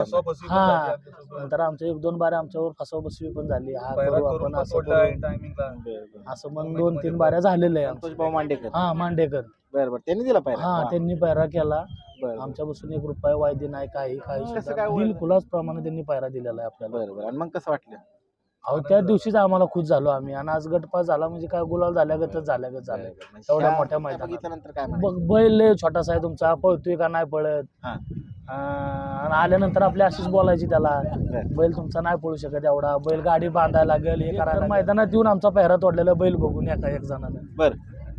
हा. नंतर आमच्या एक दोन बाऱ्या आमच्यावर फसवबसवी पण झाली हा करू आपण पण असं करू असं मग दोन तीन बाऱ्या झालेल्या आहे संतोष आमच्या. भाऊ मांडेकर. हा मांडेकर. बरं बरं. त्यांनी दिला पाहिजे हा त्यांनी पायरा केला. बरं आमच्यापासून एक रुपया वायदी नाही काही काही. कसं काय? खुलास प्रमाणे त्यांनी पायरा दिलेला आहे आपल्याला. बरं बरं. आणि मग कसं वाटलं? अहो त्या दिवशीच आम्हाला खुश झालो आम्ही. आणि आज गटपास झाला म्हणजे काय गुलाल झाल्यागतच झाल्यागत झालं. एवढ्या ह्या- मोठ्या मैदानात. बघितल्यानंतर काय बघ म्हणायचं? बैल लय छोटासा आहे तुमचा. पळतोय का नाही पळत? हा. अं, आणि आल्यानंतर आपली अशीच बोलायची त्याला. बैल तुमचा नाही पळू शकत एवढा. बैल गाडी बांधायला लागेल हे करायला मैदानात येऊन आमचा पेहरा तोडलेला बैल बघून एका एक जणानं. बरं.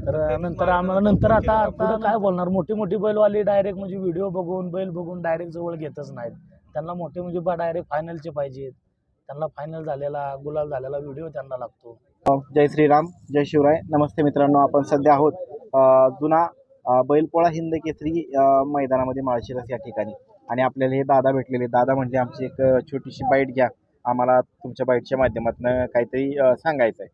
तर नंतर आम्हाला नंतर आता आता काय बोलणार? मोठी मोठी बैलवाली डायरेक्ट म्हणजे व्हिडिओ बघून बैल बघून डायरेक्ट जवळ घेतच नाहीत. त्यांना मोठे म्हणजे डायरेक्ट फायनलचे पाहिजेत. त्यांना फायनल झालेला गुलाल झालेला व्हिडिओ त्यांना लागतो. जय श्रीराम जय शिवराय. नमस्ते मित्रांनो आपण सध्या आहोत जुना बैलपोळा हिंद केसरी मैदानामध्ये माळशिरस या ठिकाणी. आणि आपल्याला हे दादा भेटलेले. दादा म्हणजे आमची एक छोटीशी बाईट घ्या. आम्हाला तुमच्या बाईटच्या माध्यमातून काहीतरी सांगायचं आहे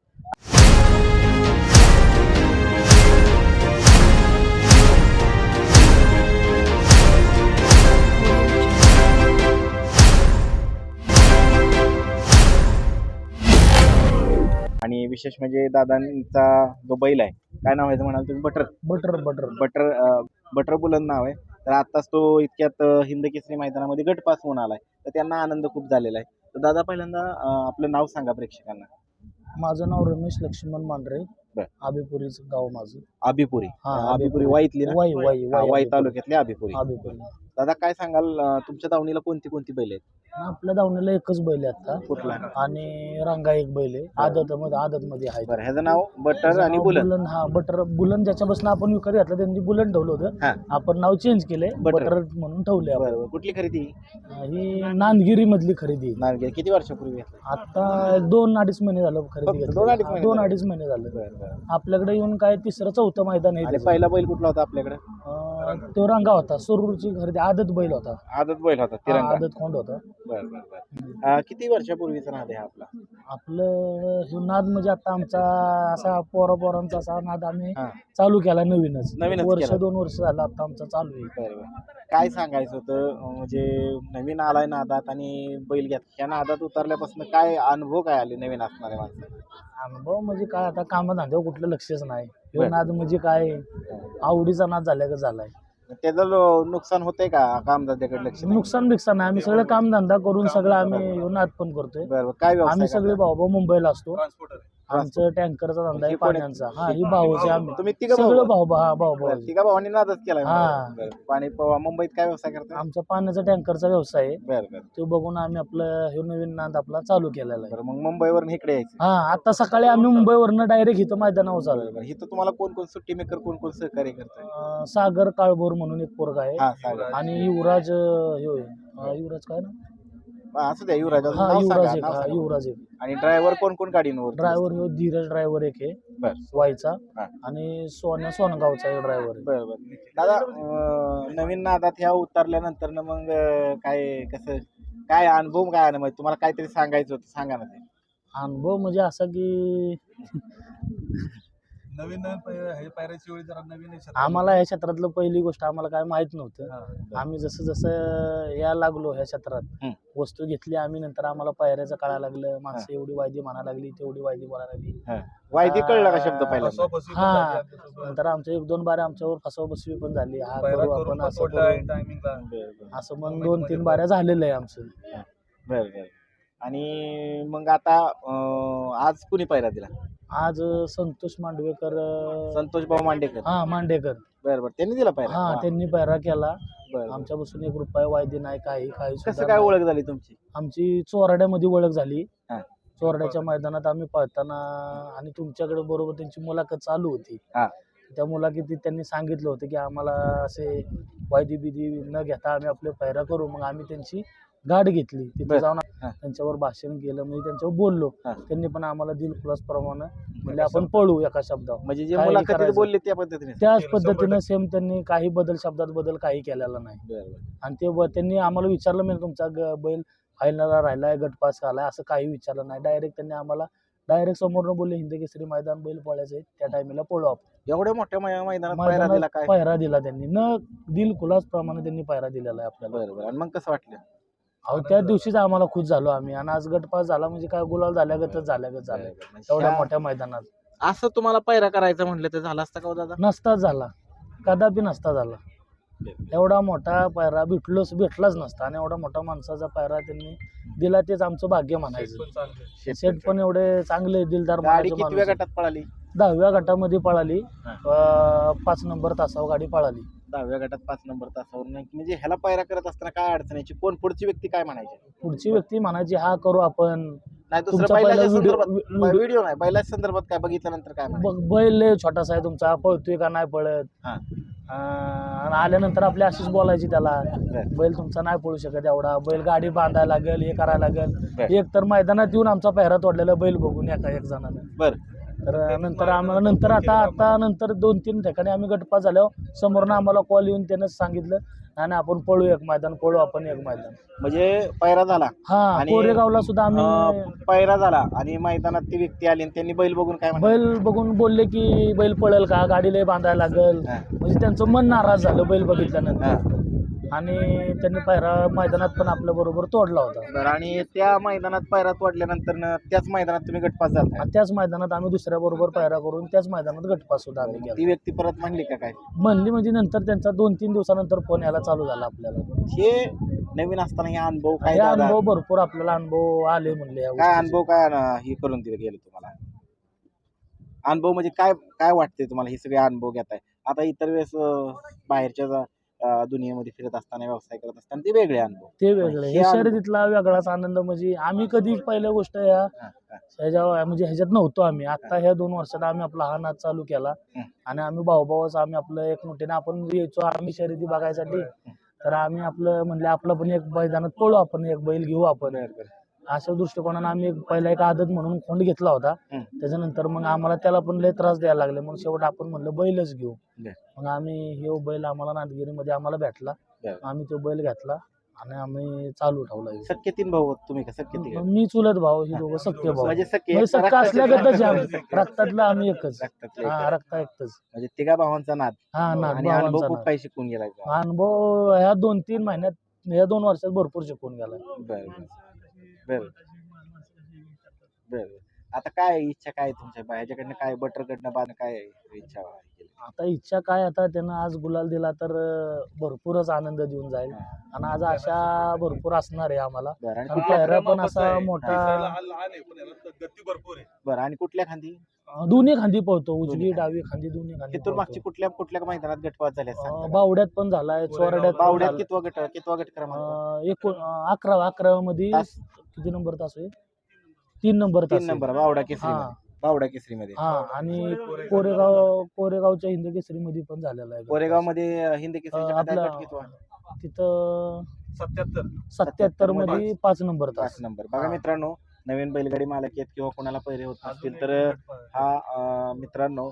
आणि विशेष म्हणजे दादांचा जो बैल आहे काय नाव आहे म्हणाल तुम्ही? बटर. Butter butter. बटर अ, बटर बुलंद नाव आहे. तर आत्ताच तो इतक्यात अ, हिंद केसरी मैदानामध्ये गटपास होऊन आलाय. तर त्यांना आनंद खूप झालेला आहे. तर दादा पहिल्यांदा अ, आपलं नाव सांगा प्रेक्षकांना. माझं नाव रमेश लक्ष्मण मांढरे. बर. आबिपुरीचं गाव माझं. आबिपुरी. हा, अ, आबिपुरी आबिपुरी. वाईतली ना? वाई वाई हा, वाई. तालुक्यातली आबिपुरी. आबिपुरी. दादा काय सांगाल अ, तुमच्या दावणीला कोणती कोणती बैल आहेत? आपल्या धावणीला एकच बैल आहे आता. कुठला? आणि रंगा एक बैल आहे. आदत मध्ये आदत मध्ये आहे बरं ह्याचं नाव बटर आणि नाव बुलंद. हा बटर बुलंद ज्याच्यापासून आपण विकत घेतलं त्यांनी बुलंद ठेवलं हा. होतं आपण नाव चेंज केलंय बटर. बटर म्हणून ठेवले आपण. बरं बरं. कुठली खरेदी? ही नांदगिरी मधली खरेदी. नांदगे किती वर्षापूर्वी? आता दोन अडीच महिने झालं खरेदी फक्त घेतली. दोन अडीच हा, महिने दोन झाले. अडीच महिने झालं. बरं बरं. आपल्याकडे येऊन काय तिसरं चौथं मैदान आहे आणि त्याचं. पहिला बैल कुठला होता आपल्याकडे? अं, तो रंगा होता. सुरूरची खरेदी आदत बैल होता. आदत बैल होता हा, तिरंगा. आदत खोंड होता. बरं बरं बरं. अ, किती वर्षापूर्वीचा नाद आहे हा आपला? आपलं हे नाद म्हणजे आता आमचा असा पोरा पोरांचा असा नाद आम्ही हा. चालू केला नवीनच. नवीनच वर्ष केला. दोन वर्ष झालं आता आमचा चालू आहे. बरं बरं. काय सांगायचं होतं? अं, म्हणजे नवीन आलाय नादात आणि बैल घेत ह्या नादात उतरल्यापासून काय अनुभव काय आले नवीन असणाऱ्या माणसं अनुभव म्हणजे काय आता कामधंद्यावर कुठलं लक्षच नाही. ह्यो. नाद म्हणजे काय? आवडीचा नाद झाल्या का झालाय? त्याचं लो- नुकसान होतंय का? कामधंद्याकडे लक्ष नाही? नुकसान बिकसान नाही. आम्ही सगळं कामधंदा करून सगळं आम्ही ह्यो नाद पण करतोय. बरं बरं. काय व्यवसाय आम्ही सगळे करता? भाऊ भाऊ मुंबईला असतो. ट्रान्सपोर्टर. आमचं टँकरचा धंदा आहे ही? पाण्याचा. हा ही भाऊचे आम्ही. तुम्ही तिघं भाऊ सगळं भाऊ भाऊ भाऊ बरं, भाऊ तिघा भावांनी नादच केलाय हा. बरं. पाणी पवा मुंबईत काय व्यवसाय करता? आमचा पाण्याचा टँकरचा व्यवसाय आहे. बरं बरं. तो बघून आम्ही आपलं हे नवीन नाद आपला चालू केलेला आहे. मग मुंबईवरून इकडे यायचं. हा आता सकाळी आम्ही मुंबईवरनं डायरेक्ट इथं मैदानावर चालू इथं तुम्हाला कोण कोण सुट्टी मेकर कोण कोण सहकार्य करतं अं, सागर काळभोर म्हणून एक पोरगा आहे. हा आणि युवराज अं, हे होय. अं, युवराज काय ना हा, असू द्या युवराज अजून हा नाव युवराज सांगा, एक नाव हा सांगा. युवराज एक. आणि ड्रायव्हर कोण कोण गाडीवर? ड्रायव्हर ह्यो धीरज ड्रायव्हर एक आहे. बर. हा. आणि सोन्या सोनगावचा ड्रायव्हर आहे. बरं बरं. दादा अं, नवीन नादात ह्या उतरल्यानंतर ना मग अं, काय कसं काय अनुभव काय आला? माहिती तुम्हाला काहीतरी सांगायचं होतं सांगा ना ते. अनुभव म्हणजे असा की नवीन नवीन पै- हे पायऱ्याची वेळी जरा नवीन आहे क्षेत्र. आम्हाला ह्या क्षेत्रातलं पहिली गोष्ट आम्हाला काय माहीत नव्हतं. हा. आम्ही जसं जसं यायला लागलो ह्या क्षेत्रात. वस्तू घेतली आम्ही नंतर आम्हाला पायऱ्याचं कळायला लागलं माणसं एवढी वायदी म्हणा लागली तेवढी वायदी म्हणायला लागली. वायदी कळला का शब्द पहिला हा. नंतर आमच्या एक दोन बाऱ्या आमच्यावर फसवबसवी पण झाली. हा करू आपण पण असं असं मग दोन तीन बाऱ्या झालेलं आहे आमचं. बरं बरं. आणि मग आता अं, आज कुणी पायरा दिला? आज संतोष मांडवेकर अं, संतोष भाऊ मांडेकर. हा मांडेकर. बरं बरं. त्यांनी दिला पायरा हा त्यांनी पायरा केला. बरं, बरं. आमच्यापासून एक रुपया वायदी नाही काही काही कसं सुद्धा काय नाही. ओळख झाली तुमची? आमची चोराड्यामध्ये ओळख झाली. हा. चोरड्याच्या मैदानात आम्ही पळताना आणि तुमच्याकडे बरोबर त्यांची मुलाखत चालू होती. हा. त्या मुलाखतीत त्यांनी सांगितलं होतं की आम्हाला असे वायदी बिदी न घेता आम्ही आपले पैरा करू. मग आम्ही त्यांची गाठ घेतली. तिथे बर. जाऊन हा. त्यांच्यावर भाषण केलं. म्हणजे त्यांच्यावर बोललो. हा. त्यांनी पण आम्हाला दिलखुलास प्रमाणे म्हणजे आपण पळू एका शब्दावर. म्हणजे जे काय मुलाखतीत करायचं? बोलले त्या पद्धतीने. त्याच पद्धतीनं. सेम त्यांनी काही बदल शब्दात बदल काही केलेला नाही. बरं, बरं. आणि ते त्यांनी आम्हाला विचारलं मी तुमचा ग- बैल फायनलला राहिलाय गटपास झालाय. असं काही विचारलं नाही. डायरेक्ट त्यांनी आम्हाला डायरेक्ट समोरनं बोलले हिंद केसरी मैदान बैल पळायचं आहे. त्या टायमिंगला पळू आपण. एवढ्या मोठ्या मै- मैदानात पायरा दिला मैदानात काय? पायरा दिला त्यांनी. न दिल खुलास प्रमाणे त्यांनी पायरा दिलेला आहे आपल्याला. बरं बरं. आणि मग कसं वाटलं? अहो त्या दिवशीच आम्हाला खुश झालो आम्ही. आणि आज गटपास झाला म्हणजे काय गुलाल झाल्यागतच झाल्यागत झालं. म्हणजे एवढ्या मोठ्या मैदानात. असं तुम्हाला पैरा करायचं म्हटलं तर झालं असतं का हो दादा? नसताच झाला. कदापि नसता झाला. एवढा मोठा पायरा भेटलोच भेटलाच नसता. आणि एवढा मोठा माणसाचा पायरा त्यांनी दिला तेच आमचं भाग्य म्हणायचं. सेट पण एवढे चांगले दिलदार गाडी मनाचे कितव्या माणूस. गटात पळाली? दहाव्या गटामध्ये पळाली. अं, पाच नंबर तासावर गाडी पळाली. दहाव्या गटात पाच नंबर तासावर म्हणजे ह्याला पायरा करत असताना काय अडचणीची कोण पुढची व्यक्ती काय म्हणायची? पुढची व्यक्ती म्हणायची हा करू आपण. नाही दुसरं तुमचा बैलाच्या पहिला व्हिडिओ संदर्भात व्हिडिओ नाही बैलाच्या संदर्भात काय बघितल्यानंतर काय म्हणायचं? बैल लय छोटासा आहे तुमचा पळतोय का नाही पळत? हा. अं, आणि आल्यानंतर आपली अशीच बोलायची त्याला बरं. बैल तुमचा नाही पळू शकत एवढा बैल गाडी बांधायला लागेल हे करायला लागेल. बरं. एक तर मैदानात येऊन आमचा पेहरा तोडलेला बैल बघून एका एक जणानं. बर. तर नंतर आम्हाला नंतर आता आता नंतर दोन तीन ठिकाणी आम्ही गटपास झाल्यावर समोरनं आम्हाला कॉल येऊन त्यानं सांगितलं नाही, आपण पळू एक मैदान पळू आपण एक मैदान. म्हणजे पायरा झाला. हा आणि, कोरेगावला सुद्धा आम्ही अं, पायरा झाला आणि मैदानात ती व्यक्ती आली आणि त्यांनी बैल बघून काय म्हणाले? बैल बघून बोलले की बैल पळेल का? गाडी लय बांधायला लागेल. हा. म्हणजे त्यांचं मन नाराज झालं बैल. बघितल्यानंतर. आणि त्यांनी पायरा मैदानात पण आपल्या बरोबर तोडला होता. बरं आणि त्या मैदानात पायरा तोडल्यानंतर त्याच मैदानात तुम्ही गटपास झाला आणि त्याच मैदानात आम्ही दुसऱ्या बरोबर पायरा करून त्याच मैदानात गटपास सुद्धा आम्ही केला. ती व्यक्ती परत म्हणली का काय? म्हणली म्हणजे नंतर त्यांचा दोन तीन दिवसानंतर फोन यायला चालू झाला आपल्याला. हे नवीन असताना हे अनुभव काय हे दादा? अनुभव भरपूर आपल्याला अनुभव आले म्हणले या काय गोष्टीचे. अनुभव काय हे करून दिलं गेलं तुम्हाला? अनुभव म्हणजे काय काय वाटते तुम्हाला हे सगळे अनुभव घेताय? आता इतर वेळेस अं, बाहेरच्या जा- दुनियेमध्ये फिरत असताना व्यवसाय करत असताना ते वेगळे अनुभव. ते वेगळे. हे शर्यतीतला वेगळाच आनंद. म्हणजे आम्ही कधी पहिल्या गोष्ट या. ह्याच्या म्हणजे ह्याच्यात नव्हतो आम्ही. आता ह्या दोन वर्षात आम्ही आपला हा नाच चालू केला. आणि आम्ही भाऊ भाऊच आम्ही आपलं एक मोठ्याने आपण यायचो आम्ही शर्यती बघायसाठी. तर आम्ही आपलं म्हणले आपलं पण एक मैदानात पळू आपण एक बैल घेऊ आपण. अशा दृष्टिकोनानं आम्ही पहिला एक आदत म्हणून खोंड घेतला होता. त्याच्यानंतर मग आम्हाला त्याला पण लय त्रास द्यायला लागले मग शेवट आपण म्हणलं बैलच घेऊ. मग आम्ही हे बैल आम्हाला नांदगिरीमध्ये आम्हाला भेटला. आम्ही तो बैल घेतला आणि आम्ही चालू ठेवला. सख्खे तीन भाऊ तुम्ही का मी चुलत भाऊ हे दोघं सख्खे भाऊ म्हणजे असल्यागतच आहे आम्ही. रक्तातलं आम्ही एकच हा. रक्ता एकच म्हणजे तिघा भावांचा नाद हा नाद आणि अनुभव खूप. काही शिकून गेलाय का? अनुभव ह्या दोन तीन महिन्यात ह्या दोन वर्षात भरपूर शिकून गेला बरं बरं आता काय इच्छा काय तुमच्या ह्याच्याकडनं काय बटरकडनं बाद काय इच्छा आहे? आता इच्छा काय? आता त्यानं आज गुलाल दिला तर अं, भरपूरच आनंद देऊन जाईल. आणि आज आशा भरपूर असणार आहे आम्हाला. बरं आणि कुठल्या पण असा. मोठा दिसायला लहान आहे पण याला गती भरपूर आहे. बरं आणि कुठल्या खांदी? अं, दोन्ही खांदी पळतो. उजवी डावी खांदी दोन्ही खांदी तिथून मागची पळतो. कुठल्या कुठल्या मैदानात गटपात झाल्या अं, सांगता का? बावड्यात पण झालाय चोरड्यात पण बावड्यात झालाय. कितवा गट कितवा गट क्रमांक? अं, एकोण अं, अकरा अकरा मध्ये तास किती नंबर तास आहे तीन नंबर तीन. नंबर बावडा केसरी हा. बावडा केसरी मध्ये हा आणि कोरेगाव कोरेगावच्या हिंद केसरी मध्ये पण झालेला आहे. कोरेगावमध्ये हिंदी केसरी अं, आपला तिथं सत्याहत्तर. सत्याहत्तरमध्ये पाच नंबर पाच नंबर. बघा हा. मित्रांनो नवीन बैलगाडी मालक आहेत किंवा कोणाला पहिले होत असतील तर हा अं, मित्रांनो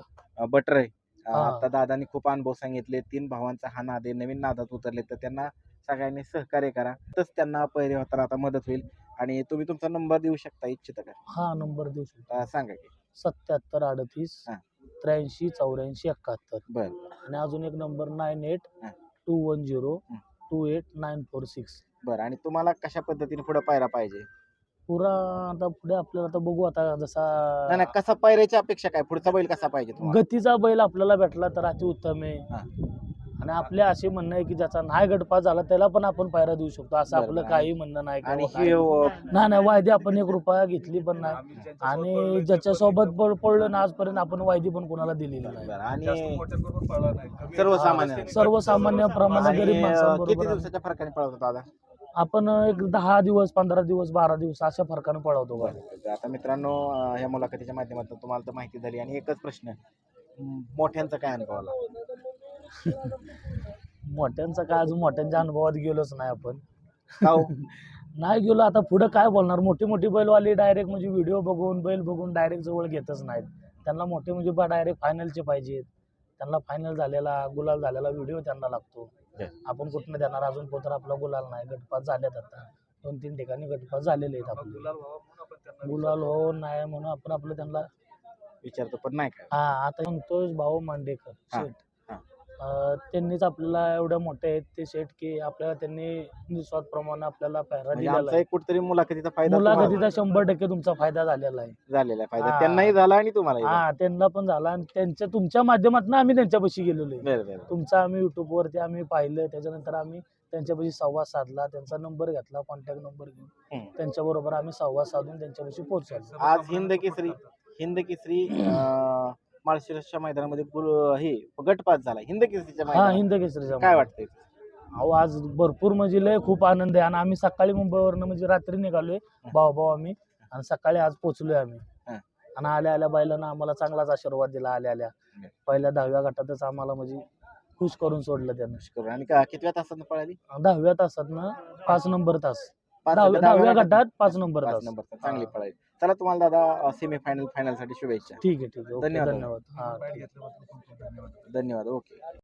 बटर आहे. आता दादांनी खूप अनुभव सांगितले. तीन भावांचा हा नाद आहे. नवीन नादात उतरले तर त्यांना सगळ्यांनी सहकार्य करा. तच त्यांना पहिले होताना आता मदत होईल. आणि तुम्ही तुमचा नंबर देऊ शकता इच्छित का? हा नंबर देऊ शकतो. अं, सांगा की. सत्याहत्तर अडतीस हा. त्र्याऐंशी चौऱ्याऐंशी एकाहत्तर. बर. आणि अजून एक नंबर नाईन एट हा. टू वन झिरो हं. Two eight nine four six. बर. आणि तुम्हाला कशा पद्धतीने पुढे पायरा पाहिजे? पुरा आता पुढे आपल्याला आता बघू आता नाही जसा नाही कसा पायऱ्याची अपेक्षा काय पुढचा बैल कसा पाहिजे तुम्हाला? गतीचा बैल आपल्याला भेटला तर अति उत्तम आहे हा. आणि आपले असे म्हणणं आहे की ज्याचा नाही गटपास झाला त्याला पण आपण पायरा देऊ शकतो असं बरं, आपलं बरं. काही म्हणणं नाही आणि किंवा हे काय. अं, नाही नाही वायदे आपण एक रुपया घेतली पण नाही आणि ज्याच्यासोबत पळ पडलं ना आजपर्यंत आपण वायदी पण कोणाला दिलेली नाही बरं, आणि सर्वसामान्य. हा, सर्वसामान्यप्रमाणे आणि, गरीब अं, माणसांबरोबर किती दिवसाच्या फरकाने पळत होता दादा आपण एक दहा दिवस पंधरा दिवस बारा दिवस अशा फरकानं पळवतो आता मित्रांनो अं, ह्या मुलाखतीच्या माध्यमातून तुम्हाला तर माहिती झाली. आणि एकच प्रश्न म, मोठ्यांचा काय अनुभव आला? मोठ्यांचा काय अजून मोठ्यांच्या अनुभवात गेलोच नाही आपण. का हो? नाही गेलो आता पुढे काय बोलणार? मोठी मोठी बैलवाली डायरेक्ट म्हणजे व्हिडिओ बघून बैल बघून डायरेक्ट जवळ घेतच नाहीत. त्यांना मोठे म्हणजे डायरेक्ट फायनलचे पाहिजेत. त्यांना फायनल झालेला गुलाल झालेला व्हिडिओ त्यांना लागतो. आपण कुठनं देणार? अजून पोतर आपला गुलाल नाही गटपास झालेत आता. दोन तीन ठिकाणी गटपास झालेले आहेत आपण त्यांना गुलाल हो नाही म्हणून आपण आपलं त्यांना विचारतो पण नाही काय हा आता संतोष भाऊ मांडेकर शेठ. हा. त्यांनीच आपल्याला एवढ्या मोठे आहेत ते शेट की आपल्याला त्यांनी निस्वार्थ प्रमाणे आपल्याला पैरा म्हणजे दिलेला आमचा आहे. एक कुठेतरी मुलाखतीचा फायदा तुम्हाला मुलाखतीचा शंभर टक्के तुमचा फायदा झालेला आहे. झालेला आहे फायदा. हा. त्यांनाही झाला आणि तुम्हालाही झाला. हा त्यांना पण झाला आणि त्यांच्या तुमच्या माध्यमातून आम्ही त्यांच्यापाशी गेलेलो आहे. बरं बरं. तुमचा आम्ही युट्यूबवरती आम्ही पाहिलं त्याच्यानंतर आम्ही त्यांच्यापाशी संवाद साधला त्यांचा नंबर घेतला कॉन्टॅक्ट नंबर घेऊन. हम्म. त्यांच्याबरोबर आम्ही संवाद साधून त्यांच्यापाशी पोहोचलो. आज हिंद केसरी हिंद केसरी अं, माळशिरसच्या मैदानामध्ये गुल- हे गटपात झाला. हिंद केसरीच्या हा मैदानात. हिंद केसरीचा काय वाटतंय? अहो आज भरपूर म्हणजे लय खूप आनंद आहे. आणि आम्ही सकाळी मुंबईवरनं म्हणजे रात्री निघालोय. भाऊ भाऊ आम्ही. आणि सकाळी आज पोहोचलोय आम्ही. हा. आणि आल्या आल्या बैलांना आम्हाला चांगलाच आशीर्वाद दिला आल्या आल्या. पहिल्या दहाव्या गटातच आम्हाला म्हणजे खुश करून सोडलं त्यानं. करून. आणि का- कितव्या तासात पळाली? दहाव्या तासात ना पाच नंबर तास. पाच दहाव्या गटात पाच नंबर पाच नंबर चांगली. पळाली. चला तुम्हाला दादा सेमी फायनल फायनलसाठी शुभेच्छा. ठीक आहे ठीक आहे. ओके धन्यवाद. हा धन्यवाद. धन्यवाद. ओके.